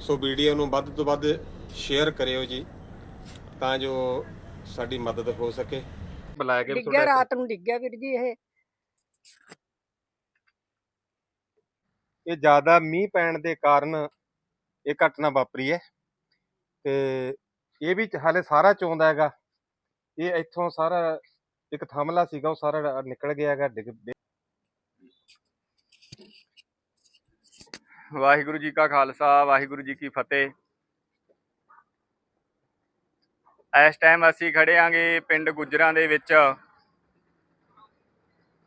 So video ਨੂੰ ਵੱਧ ਤੋਂ ਵੱਧ ਸ਼ੇਅਰ ਕਰਿਓ ਜੀ ਤਾਂ ਜੋ ਸਾਡੀ ਮਦਦ ਹੋ ਸਕੇ। ਬੁਲਾਇਆ ਕੇ ਡਿੱਗਿਆ ਰਾਤ ਨੂੰ ਡਿੱਗਿਆ ਵੀਰ ਜੀ ਇਹ। ਇਹ ਜ਼ਿਆਦਾ ਮੀਂਹ ਪੈਣ ਦੇ ਕਾਰਨ ਇਹ ਘਟਨਾ ਵਾਪਰੀ ਹੈ। ਤੇ ਇਹ ਵੀ ਹਾਲੇ ਸਾਰਾ ਚੋਂਦਾ ਹੈਗਾ। ਇਹ ਇੱਥੋਂ ਸਾਰਾ ਇੱਕ ਥਮਲਾ ਸੀਗਾ ਉਹ ਸਾਰਾ ਨਿਕਲ ਗਿਆ ਹੈਗਾ ਡਿੱਗ ਵਾਹਿਗੁਰੂ ਜੀ ਕਾ ਖਾਲਸਾ, ਵਾਹਿਗੁਰੂ ਜੀ ਕੀ ਫਤਿਹ। ਇਸ ਟਾਈਮ ਅਸੀਂ ਖੜੇ ਆਂਗੇ ਪਿੰਡ ਗੁੱਜਰਾਂ ਦੇ ਵਿੱਚ।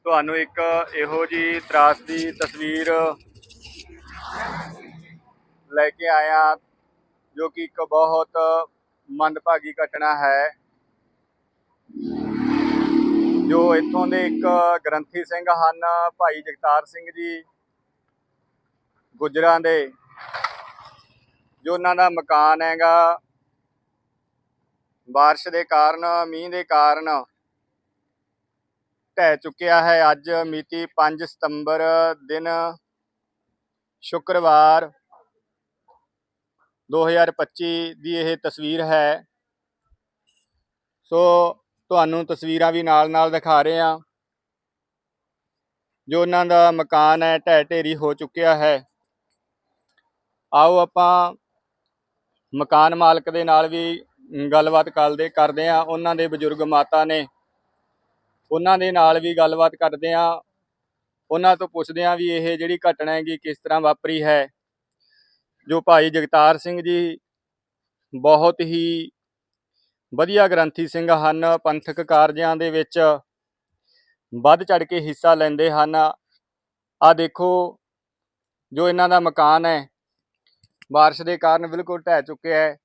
ਤੁਹਾਨੂੰ ਇੱਕ ਇਹੋ ਜੀ ਤਰਾਸਦੀ ਤਸਵੀਰ ਲੈ ਕੇ ਆਇਆ, ਜੋ ਕਿ ਇੱਕ ਬਹੁਤ ਮੰਦਭਾਗੀ ਘਟਨਾ ਹੈ। ਜੋ ਇੱਥੋਂ ਦੇ ਇੱਕ ਗ੍ਰੰਥੀ ਸਿੰਘ ਹਨ, ਭਾਈ ਜਗਤਾਰ ਸਿੰਘ ਜੀ। ਗੁੱਜਰਾਂ ਦੇ, ਜੋ ਉਹਨਾਂ ਦਾ ਮਕਾਨ ਹੈਗਾ, ਬਾਰਿਸ਼ ਦੇ ਕਾਰਨ, ਮੀਂਹ ਦੇ ਕਾਰਨ ਢਹਿ ਚੁੱਕਿਆ ਹੈ। ਅੱਜ ਮਿਤੀ 5 ਸਤੰਬਰ ਦਿਨ ਸ਼ੁੱਕਰਵਾਰ 2025 ਦੀ ਇਹ ਤਸਵੀਰ ਹੈ। ਸੋ ਤੁਹਾਨੂੰ ਤਸਵੀਰਾਂ ਵੀ ਨਾਲ-ਨਾਲ ਦਿਖਾ ਰਹੇ ਹਾਂ। ਜੋ ਉਹਨਾਂ ਦਾ ਮਕਾਨ ਹੈ ਢਹਿ ਢੇਰੀ ਹੋ ਚੁੱਕਿਆ ਹੈ। ਆਓ ਆਪਾਂ ਮਕਾਨ ਮਾਲਕ ਦੇ ਨਾਲ ਵੀ ਗੱਲਬਾਤ ਕਰਦੇ ਕਰਦੇ ਆ ਉਹਨਾਂ ਦੇ ਬਜ਼ੁਰਗ ਮਾਤਾ ਨੇ, ਉਹਨਾਂ ਦੇ ਨਾਲ ਵੀ ਗੱਲਬਾਤ ਕਰਦੇ ਆ ਉਹਨਾਂ ਤੋਂ ਪੁੱਛਦੇ ਆ ਵੀ ਇਹ ਜਿਹੜੀ ਘਟਨਾ ਹੈਗੀ, ਕਿਸ ਤਰ੍ਹਾਂ ਵਾਪਰੀ ਹੈ? ਜੋ ਭਾਈ ਜਗਤਾਰ ਸਿੰਘ ਜੀ ਬਹੁਤ ਹੀ ਵਧੀਆ ਗ੍ਰੰਥੀ ਸਿੰਘ ਹਨ। ਪੰਥਕ ਕਾਰਜਾਂ ਦੇ ਵਿੱਚ ਵੱਧ ਚੜ ਕੇ ਹਿੱਸਾ ਲੈਂਦੇ ਹਨ। ਆ ਦੇਖੋ, ਜੋ ਇਹਨਾਂ ਦਾ ਮਕਾਨ ਹੈ ਬਾਰਿਸ਼ ਦੇ ਕਾਰਨ ਬਿਲਕੁਲ ਢਹਿ ਚੁੱਕਿਆ ਹੈ।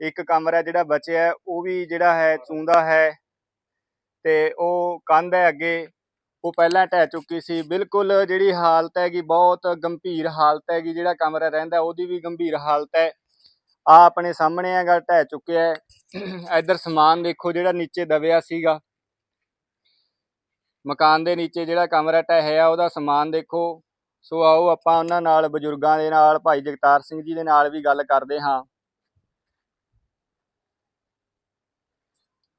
ਇੱਕ ਕਮਰਾ ਜਿਹੜਾ ਬਚਿਆ ਉਹ ਵੀ ਜਿਹੜਾ ਹੈ, ਚੁੰਦਾ ਹੈ ਤੇ ਉਹ ਕੰਧ ਹੈ ਅੱਗੇ। ਉਹ ਪਹਿਲਾਂ ਢਹਿ ਚੁੱਕੀ ਸੀ। ਬਿਲਕੁਲ ਜਿਹੜੀ ਹਾਲਤ ਹੈਗੀ, ਬਹੁਤ ਗੰਭੀਰ ਹਾਲਤ ਹੈਗੀ, ਜਿਹੜਾ ਕਮਰਾ ਰਹਿੰਦਾ, ਉਹਦੀ ਵੀ ਗੰਭੀਰ ਹਾਲਤ ਹੈ। ਆ ਆਪਣੇ ਸਾਹਮਣੇ ਹੈਗਾ, ਢਹਿ ਚੁੱਕਿਆ ਹੈ। ਇੱਧਰ ਸਮਾਨ ਦੇਖੋ, ਜਿਹੜਾ ਨੀਚੇ ਦਬਿਆ ਸੀਗਾ। ਮਕਾਨ ਦੇ ਨੀਚੇ ਜਿਹੜਾ ਕਮਰਾ ਢਹਿਆ, ਉਹਦਾ ਸਮਾਨ ਦੇਖੋ। ਸੋ ਆਓ ਆਪਾਂ ਉਹਨਾਂ ਨਾਲ ਬਜ਼ੁਰਗਾਂ ਦੇ ਨਾਲ ਭਾਈ ਜਗਤਾਰ ਸਿੰਘ ਜੀ ਦੇ ਨਾਲ ਵੀ ਗੱਲ ਕਰਦੇ ਹਾਂ।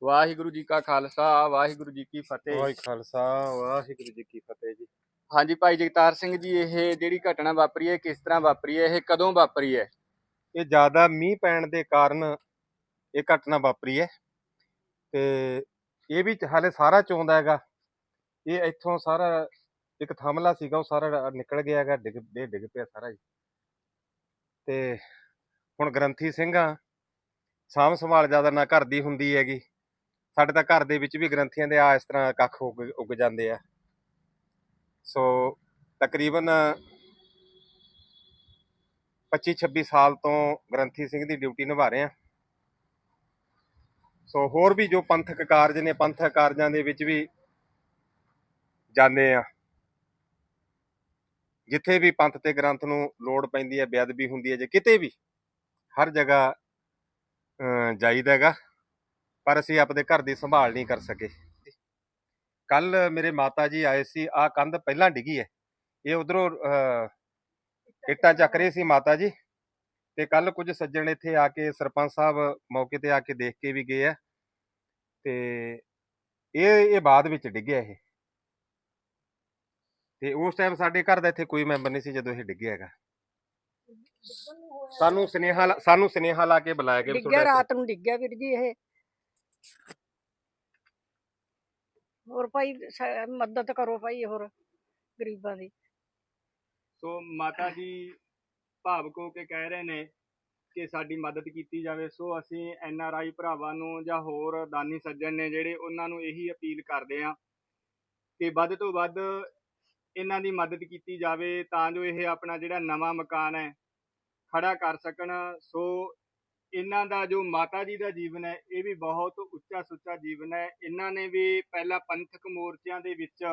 ਵਾਹਿਗੁਰੂ ਜੀ ਕਾ ਖਾਲਸਾ ਵਾਹਿਗੁਰੂ ਜੀ ਕੀ ਫਤਿਹ। ਵਾਹਿ ਖਾਲਸਾ ਵਾਹਿਗੁਰੂ ਜੀ ਕੀ ਫਤਿਹ ਜੀ। ਹਾਂਜੀ ਭਾਈ ਜਗਤਾਰ ਸਿੰਘ ਜੀ ਇਹ ਜਿਹੜੀ ਘਟਨਾ ਵਾਪਰੀ ਹੈ ਕਿਸ ਤਰ੍ਹਾਂ ਵਾਪਰੀ ਹੈ ਇਹ ਕਦੋਂ ਵਾਪਰੀ ਹੈ? ਇਹ ਜ਼ਿਆਦਾ ਮੀਂਹ ਪੈਣ ਦੇ ਕਾਰਨ ਇਹ ਘਟਨਾ ਵਾਪਰੀ ਹੈ। ਤੇ ਇਹ ਵੀ ਹਾਲੇ ਸਾਰਾ ਚੋਂਦਾ ਹੈਗਾ। ਇਹ ਇੱਥੋਂ ਸਾਰਾ ਇੱਕ ਥਮਲਾ ਸੀਗਾ, ਉਹ ਸਾਰਾ ਨਿਕਲ ਗਿਆ ਹੈਗਾ, ਡਿੱਗ ਇਹ ਡਿੱਗ ਪਿਆ ਸਾਰਾ ਜੀ ਤੇ ਹੁਣ ਗ੍ਰੰਥੀ ਸਿੰਘਾਂ ਸਾਂਭ ਸੰਭਾਲ ਜ਼ਿਆਦਾ ਨਾ ਘਰ ਦੀ ਹੁੰਦੀ ਹੈਗੀ। ਸਾਡੇ ਤਾਂ ਘਰ ਦੇ ਵਿੱਚ ਵੀ ਗ੍ਰੰਥੀਆਂ ਦੇ ਆ ਇਸ ਤਰ੍ਹਾਂ ਕੱਖ ਉੱਗ ਉੱਗ ਜਾਂਦੇ ਆ। ਸੋ ਤਕਰੀਬਨ 25 26 ਸਾਲ ਤੋਂ ਗ੍ਰੰਥੀ ਸਿੰਘ ਦੀ ਡਿਊਟੀ ਨਿਭਾ ਰਹੇ ਆ। ਸੋ ਹੋਰ ਵੀ ਜੋ ਪੰਥਕ ਕਾਰਜ ਨੇ, ਪੰਥਕ ਕਾਰਜਾਂ ਦੇ ਵਿੱਚ ਵੀ ਜਾਂਦੇ ਆ। ਜਿੱਥੇ ਵੀ ਪੰਥ ਤੇ ਗ੍ਰੰਥ ਨੂੰ ਲੋੜ ਪੈਂਦੀ ਹੈ, ਬੇਅਦਬੀ ਹੁੰਦੀ ਹੈ, ਜੇ ਕਿਤੇ ਵੀ ਹਰ ਜਗ੍ਹਾ ਜਾਈਦਾ ਹੈਗਾ, ਪਰ ਅਸੀਂ ਆਪਦੇ ਘਰ ਦੀ ਸੰਭਾਲ ਨਹੀਂ ਕਰ ਸਕੇ। ਕੱਲ ਮੇਰੇ ਮਾਤਾ ਜੀ ਆਏ ਸੀ ਆ ਕੰਧ ਪਹਿਲਾਂ ਡਿੱਗੀ ਹੈ। ਇਹ ਉਧਰੋਂ ਇੱਟਾਂ ਚੱਕ ਰਹੇ ਸੀ ਮਾਤਾ ਜੀ ਤੇ ਕੱਲ ਕੁਝ ਸੱਜਣ ਇੱਥੇ ਆ ਕੇ ਸਰਪੰਚ ਸਾਹਿਬ ਮੌਕੇ ਤੇ ਆ ਕੇ ਦੇਖ ਕੇ ਵੀ ਗਏ ਆ ਤੇ ਇਹ ਇਹ ਬਾਅਦ ਵਿੱਚ ਡਿੱਗਿਆ ਇਹ। ਤੇ ਉਸ ਟਾਈਮ ਸਾਡੇ ਘਰ ਦਾ ਇੱਥੇ ਕੋਈ ਮੈਂਬਰ ਨਹੀਂ ਸੀ ਜਦੋਂ ਇਹ ਡਿੱਗਿਆ ਹੈਗਾ। ਸਾਨੂੰ ਸੁਨੇਹਾ ਲਾ- ਸਾਨੂੰ ਸੁਨੇਹਾ ਲਾ ਕੇ ਬੁਲਾਇਆ ਗਿਆ ਵੀ ਡਿੱਗਿਆ ਤੁਹਾਡਾ ਰਾਤ ਨੂੰ ਡਿੱਗਿਆ ਵੀਰ ਜੀ ਇਹ। ਹੋਰ ਭਾਈ ਸ- ਮਦਦ ਕਰੋ ਭਾਈ ਹੋਰ ਗਰੀਬਾਂ ਦੀ। ਸੋ ਮਾਤਾ ਜੀ ਭਾਵਕ ਹੋ ਕੇ ਕਹਿ ਰਹੇ ਨੇ ਕਿ ਸਾਡੀ ਮਦਦ ਕੀਤੀ ਜਾਵੇ ਸੋ ਅਸੀਂ ਐਨ ਆਰ ਆਈ ਭਰਾਵਾਂ ਨੂੰ ਜਾਂ ਹੋਰ ਦਾਨੀ ਸੱਜਣ ਨੇ ਜਿਹੜੇ ਉਹਨਾਂ ਨੂੰ ਇਹੀ ਅਪੀਲ ਕਰਦੇ ਆ ਕਿ ਵੱਧ ਤੋਂ ਵੱਧ ਇਹਨਾਂ ਦੀ ਮਦਦ ਕੀਤੀ ਜਾਵੇ ਤਾਂ ਜੋ ਇਹ ਆਪਣਾ ਜਿਹੜਾ ਨਵਾਂ ਮਕਾਨ ਹੈ ਖੜਾ ਕਰ ਸਕਣ। ਸੋ ਇਹਨਾਂ ਦਾ ਜੋ ਮਾਤਾ ਜੀ ਦਾ ਜੀਵਨ ਹੈ ਇਹ ਵੀ ਬਹੁਤ ਉੱਚਾ ਸੁੱਚਾ ਜੀਵਨ ਹੈ। ਇਹਨਾਂ ਨੇ ਵੀ ਪਹਿਲਾਂ ਪੰਥਕ ਮੋਰਚਿਆਂ ਦੇ ਵਿੱਚ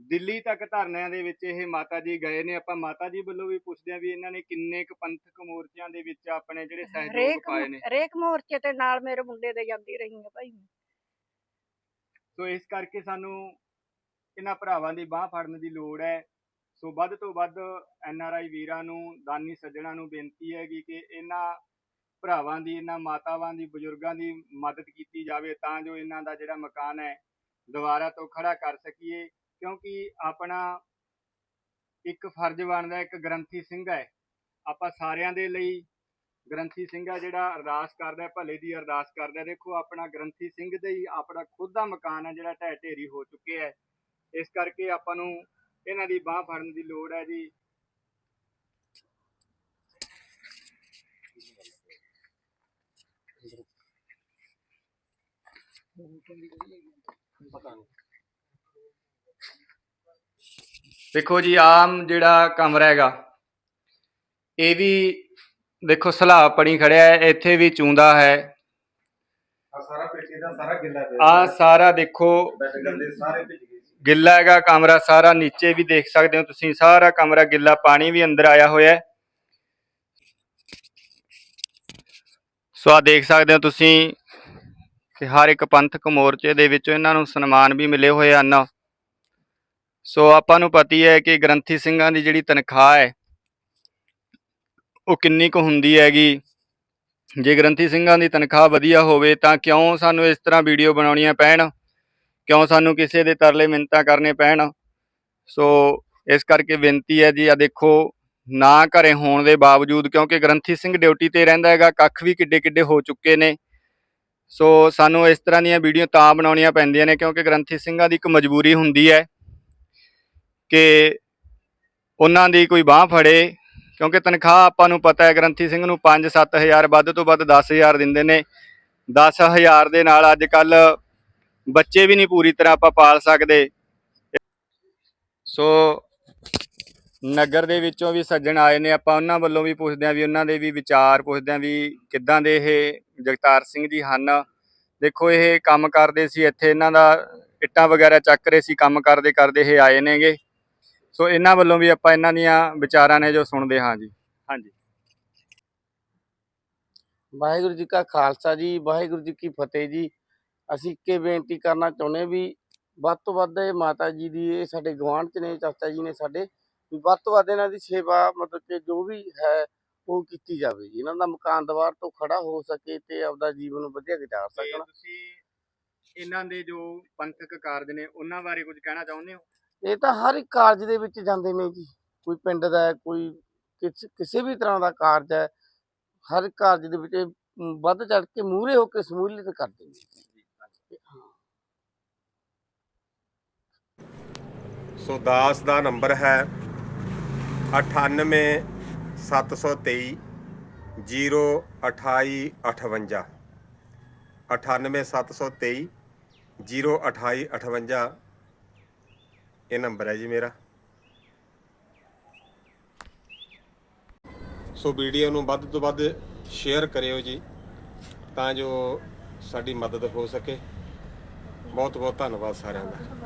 ਦਿੱਲੀ ਤੱਕ ਧਰਨਿਆਂ ਦੇ ਵਿੱਚ ਇਹ ਮਾਤਾ ਜੀ ਗਏ ਨੇ। ਆਪਾਂ ਮਾਤਾ ਜੀ ਵੱਲੋਂ ਵੀ ਪੁੱਛਦੇ ਆ ਵੀ ਇਹਨਾਂ ਨੇ ਕਿੰਨੇ ਕੁ ਪੰਥਕ ਮੋਰਚਿਆਂ ਦੇ ਵਿੱਚ ਆਪਣੇ ਜਿਹੜੇ ਸਹਿਯੋਗ ਪਾਏ ਨੇ। ਹਰੇਕ ਮੋਰਚੇ ਤੇ ਨਾਲ ਮੇਰੇ ਮੁੰਡੇ ਦੇ ਜਾਂਦੀ ਰਹੀ ਹਾਂ ਭਾਈ। ਸੋ ਇਸ ਕਰਕੇ ਸਾਨੂੰ ਇਹਨਾਂ ਭਰਾਵਾਂ ਦੀ ਬਾਹ ਫੜਨ ਦੀ ਲੋੜ ਹੈ। ਸੋ ਵੱਧ ਤੋਂ ਵੱਧ ਐਨ ਆਰ ਆਈ ਵੀਰਾਂ ਨੂੰ, ਦਾਨੀ ਸੱਜਣਾ ਨੂੰ ਬੇਨਤੀ ਹੈਗੀ ਕਿ ਇਹਨਾਂ ਭਰਾਵਾਂ ਦੀ, ਇਹਨਾਂ ਮਾਤਾਵਾਂ ਦੀ, ਬਜ਼ੁਰਗਾਂ ਦੀ ਮਦਦ ਕੀਤੀ ਜਾਵੇ ਤਾਂ ਜੋ ਇਹਨਾਂ ਦਾ ਜਿਹੜਾ ਮਕਾਨ ਹੈ, ਦੁਬਾਰਾ ਤੋਂ ਖੜਾ ਕਰ ਸਕੀਏ। ਕਿਉਂਕਿ ਆਪਣਾ ਇੱਕ ਫਰਜ਼ ਬਣਦਾ, ਇੱਕ ਗ੍ਰੰਥੀ ਸਿੰਘ ਹੈ। ਆਪਾਂ ਸਾਰਿਆਂ ਦੇ ਲਈ ਗ੍ਰੰਥੀ ਸਿੰਘ ਆ ਜਿਹੜਾ ਅਰਦਾਸ ਕਰਦਾ ਭਲੇ ਦੀ ਅਰਦਾਸ ਕਰਦਾ ਦੇਖੋ, ਆਪਣਾ ਗ੍ਰੰਥੀ ਸਿੰਘ ਦੇ ਹੀ ਆਪਣਾ ਖੁਦ ਦਾ ਮਕਾਨ ਹੈ ਜਿਹੜਾ ਢਹਿ ਢੇਰੀ ਹੋ ਚੁੱਕਿਆ ਹੈ। ਇਸ ਕਰਕੇ ਆਪਾਂ ਨੂੰ ਇਹਨਾਂ ਦੀ ਬਾਹ ਫੜਨ ਦੀ ਲੋੜ ਹੈ ਜੀ। ਦੇਖੋ ਜੀ ਆਮ ਜਿਹੜਾ ਕਮਰਾ ਹੈਗਾ ਇਹ ਵੀ ਦੇਖੋ ਸਲਾਬ ਪੜੀ ਖੜਿਆ ਹੈ ਇੱਥੇ ਵੀ ਚੂੰਦਾ ਹੈ। ਆ ਸਾਰਾ ਪੇਟੀ ਦਾ ਸਾਰਾ ਗਿੱਲਾ ਪਿਆ ਆ ਸਾਰਾ ਦੇਖੋ। ਸਾਰੇ ਭਿੱਜ ਗਿੱਲਾ ਹੈਗਾ, ਕਮਰਾ ਸਾਰਾ ਨੀਚੇ ਵੀ ਦੇਖ ਸਕਦੇ ਹੋ ਤੁਸੀਂ, ਸਾਰਾ ਕਮਰਾ ਗਿੱਲਾ, ਪਾਣੀ ਵੀ ਅੰਦਰ ਆਇਆ ਹੋਇਆ ਹੈ। ਸੋ ਆ ਦੇਖ ਸਕਦੇ ਹੋ ਤੁਸੀਂ ਕਿ ਹਰ ਇੱਕ ਪੰਥਕ ਮੋਰਚੇ ਦੇ ਵਿੱਚ ਇਹਨਾਂ ਨੂੰ ਸਨਮਾਨ ਵੀ ਮਿਲੇ ਹੋਏ ਹਨ। ਸੋ ਆਪਾਂ ਨੂੰ ਪਤੀ ਹੈ ਕਿ ਗ੍ਰੰਥੀ ਸਿੰਘਾਂ ਦੀ ਜਿਹੜੀ ਤਨਖਾਹ ਹੈ, ਉਹ ਕਿੰਨੀ ਕੁ ਹੁੰਦੀ ਹੈਗੀ। ਜੇ ਗ੍ਰੰਥੀ ਸਿੰਘਾਂ ਦੀ ਤਨਖਾਹ ਵਧੀਆ ਹੋਵੇ ਤਾਂ ਕਿਉਂ ਸਾਨੂੰ ਇਸ ਤਰ੍ਹਾਂ ਵੀਡੀਓ ਬਣਾਉਣੀਆਂ ਪੈਣ? ਕਿਉਂ ਸਾਨੂੰ ਕਿਸੇ ਦੇ ਤਰਲੇ ਮਿੰਤਾਂ ਕਰਨੇ ਪੈਣ? ਸੋ ਇਸ ਕਰਕੇ ਬੇਨਤੀ ਹੈ ਜੀ ਆ ਦੇਖੋ, ਨਾ ਘਰੇ ਹੋਣ ਦੇ ਬਾਵਜੂਦ, ਕਿਉਂਕਿ ਗ੍ਰੰਥੀ ਸਿੰਘ ਡਿਊਟੀ ਤੇ ਰਹਿੰਦਾ ਹੈਗਾ, ਕੱਖ ਵੀ ਕਿੱਡੇ ਕਿੱਡੇ ਹੋ ਚੁੱਕੇ ਨੇ। ਸੋ ਸਾਨੂੰ ਇਸ ਤਰ੍ਹਾਂ ਦੀਆਂ ਵੀਡੀਓ ਤਾਂ ਬਣਾਉਣੀਆਂ ਪੈਂਦੀਆਂ ਨੇ, ਕਿਉਂਕਿ ਗ੍ਰੰਥੀ ਸਿੰਘਾਂ ਦੀ ਇੱਕ ਮਜਬੂਰੀ ਹੁੰਦੀ ਹੈ ਕਿ ਉਹਨਾਂ ਦੀ ਕੋਈ ਬਾਹ ਫੜੇ, ਕਿਉਂਕਿ ਤਨਖਾਹ ਆਪਾਂ ਨੂੰ ਪਤਾ ਹੈ, ਗ੍ਰੰਥੀ ਸਿੰਘ ਨੂੰ 5-7000 ਵੱਧ ਤੋਂ ਵੱਧ 10000 ਦਿੰਦੇ ਨੇ। 10000 ਦੇ ਨਾਲ ਅੱਜ ਕੱਲ ਬੱਚੇ ਵੀ ਨਹੀਂ ਪੂਰੀ ਤਰ੍ਹਾਂ ਆਪਾਂ ਪਾਲ ਸਕਦੇ। ਸੋ ਨਗਰ ਦੇ ਵਿੱਚੋਂ ਵੀ ਸੱਜਣ ਆਏ ਨੇ, ਆਪਾਂ ਉਹਨਾਂ ਵੱਲੋਂ ਵੀ ਪੁੱਛਦੇ ਆਂ ਵੀ ਉਹਨਾਂ ਦੇ ਵੀ ਵਿਚਾਰ ਪੁੱਛਦੇ ਆਂ ਵੀ ਕਿੱਦਾਂ ਦੇ ਇਹ ਜਗਤਾਰ ਸਿੰਘ ਜੀ ਹਨ। ਦੇਖੋ, ਇਹ ਕੰਮ ਕਰਦੇ ਸੀ, ਇੱਥੇ ਇਹਨਾਂ ਦਾ ਇੱਟਾਂ ਵਗੈਰਾ ਚੱਕ ਰਹੇ ਸੀ, ਕੰਮ ਕਰਦੇ ਕਰਦੇ ਇਹ ਆਏ ਨੇਗੇ। ਸੋ ਇਹਨਾਂ ਵੱਲੋਂ ਵੀ ਆਪਾਂ ਇਹਨਾਂ ਦੀਆਂ ਵਿਚਾਰਾਂ ਨੇ ਜੋ ਸੁਣਦੇ ਹਾਂ ਜੀ। ਹਾਂਜੀ। ਵਾਹਿਗੁਰੂ ਜੀ ਕਾ ਖਾਲਸਾ ਜੀ, ਵਾਹਿਗੁਰੂ ਜੀ ਕੀ ਫਤਿਹ ਜੀ। ਅਸੀਂ ਇੱਕੇ ਬੇਨਤੀ ਕਰਨਾ ਚਾਹੁੰਦੇ ਵੀ ਵੱਧ ਤੋਂ ਵੱਧ ਇਹ ਮਾਤਾ ਜੀ ਦੀ ਇਹ ਸਾਡੇ ਗੁਆਂਢ ਚ ਨੇ ਚਾਚਾ ਜੀ ਨੇ ਸਾਡੇ ਵੀ ਵੱਧ ਤੋਂ ਵੱਧ ਇਹਨਾਂ ਦੀ ਸੇਵਾ ਮਤਲਬ ਕਿ ਜੋ ਵੀ ਹੈ ਉਹ ਕੀਤੀ ਜਾਵੇ ਜੀ। ਇਹਨਾਂ ਦਾ ਮਕਾਨ ਦੀਵਾਰ ਤੋਂ ਖੜਾ ਹੋ ਸਕੇ ਤੇ ਆਪਦਾ ਜੀਵਨ ਵਧੀਆ ਗੁਜ਼ਾਰ ਸਕਣ। ਤੁਸੀਂ ਇਹਨਾਂ ਦੇ ਜੋ ਪੰਥਕ ਕਾਰਜ ਨੇ ਉਹਨਾਂ ਬਾਰੇ ਕੁਝ ਕਹਿਣਾ ਚਾਹੁੰਦੇ ਹੋ? ਇਹ ਤਾਂ ਹਰ ਇੱਕ ਕਾਰਜ ਦੇ ਵਿੱਚ ਜਾਂਦੇ ਨੇ ਜੀ। ਕੋਈ ਪਿੰਡ ਦਾ ਹੈ ਕੋਈ ਕਿਸ- ਵੀ ਤਰ੍ਹਾਂ ਦਾ ਕਾਰਜ ਹੈ ਹਰ ਕਾਰਜ ਦੇ ਵਿੱਚ ਵੱਧ ਚੜ ਕੇ ਮੂਹਰੇ ਹੋ ਕੇ ਸਮੂਲੀਅਤ ਕਰਦੇ ਨੇ। ਸੋ ਦਾਸ ਦਾ ਨੰਬਰ ਹੈ 98 723 028 58 98 723 028 58 ਇਹ ਨੰਬਰ ਹੈ ਜੀ ਮੇਰਾ ਸੋ ਵੀਡੀਓ ਨੂੰ ਵੱਧ ਤੋਂ ਵੱਧ ਸ਼ੇਅਰ ਕਰਿਓ ਜੀ ਤਾਂ ਜੋ ਸਾਡੀ ਮਦਦ ਹੋ ਸਕੇ ਬਹੁਤ ਬਹੁਤ ਧੰਨਵਾਦ ਸਾਰਿਆਂ ਦਾ